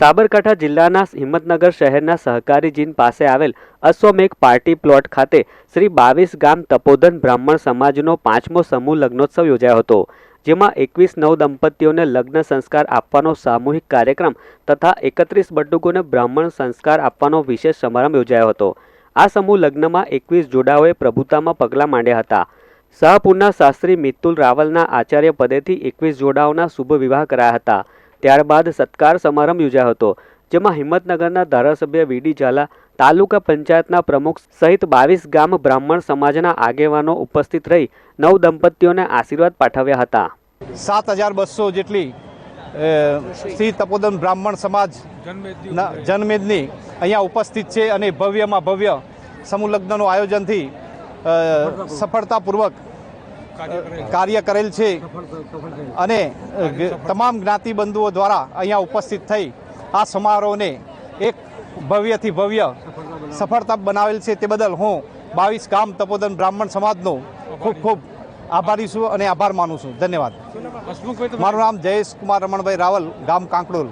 સાબરકાંઠા જિલ્લાના હિંમતનગર શહેરના સહકારી જીન પાસે આવેલ અશ્વમેઘ પાર્ટી પ્લોટ ખાતે શ્રી બાવીસ ગામ તપોધન બ્રાહ્મણ સમાજનો પાંચમો સમૂહ લગ્નોત્સવ યોજાયો હતો, જેમાં એકવીસ નવ દંપતીઓને લગ્ન સંસ્કાર આપવાનો સામૂહિક કાર્યક્રમ તથા એકત્રીસ બટુકોને બ્રાહ્મણ સંસ્કાર આપવાનો વિશેષ સમારંભ યોજાયો હતો. આ સમૂહ લગ્નમાં એકવીસ જોડાઓએ પ્રભુતામાં પગલાં માંડ્યા હતા. શાહપુરના શાસ્ત્રી મિતુલ રાવલના આચાર્ય પદેથી એકવીસ જોડાઓના શુભ વિવાહ કરાયા હતા. ત્યારબાદ સત્કાર સમારંભ યોજાયો હતો જેમાં હિંમતનગરના ધારાસભ્ય વીડી ઝાલા તાલુકા પંચાયતના પ્રમુખ સહિત બાવીસ ગામ બ્રાહ્મણ સમાજના આગેવાનો ઉપસ્થિત રહી નવ દંપતીઓને આશીર્વાદ પાઠવ્યા હતા. સાત હજાર બસો જેટલી શ્રી તપોદન બ્રાહ્મણ સમાજ જન્મેદની અહીંયા ઉપસ્થિત છે અને ભવ્યમાં ભવ્ય સમૂહ લગ્નનું આયોજનથી સફળતાપૂર્વક કાર્ય કરેલ છે. અને તમામ જ્ઞાતિબંધુઓ દ્વારા અહીંયા ઉપસ્થિત થઈ આ સમારોહને એક ભવ્યથી ભવ્ય સફળતા બનાવેલ. છે તે બદલ હું બાવીસ ગામ તપોદન બ્રાહ્મણ સમાજનો ખૂબ ખૂબ આભારી છું અને આભાર માનું છું. ધન્યવાદ. મારું નામ જયેશ કુમાર રમણભાઈ રાવલ ગામ કાંકડોલ.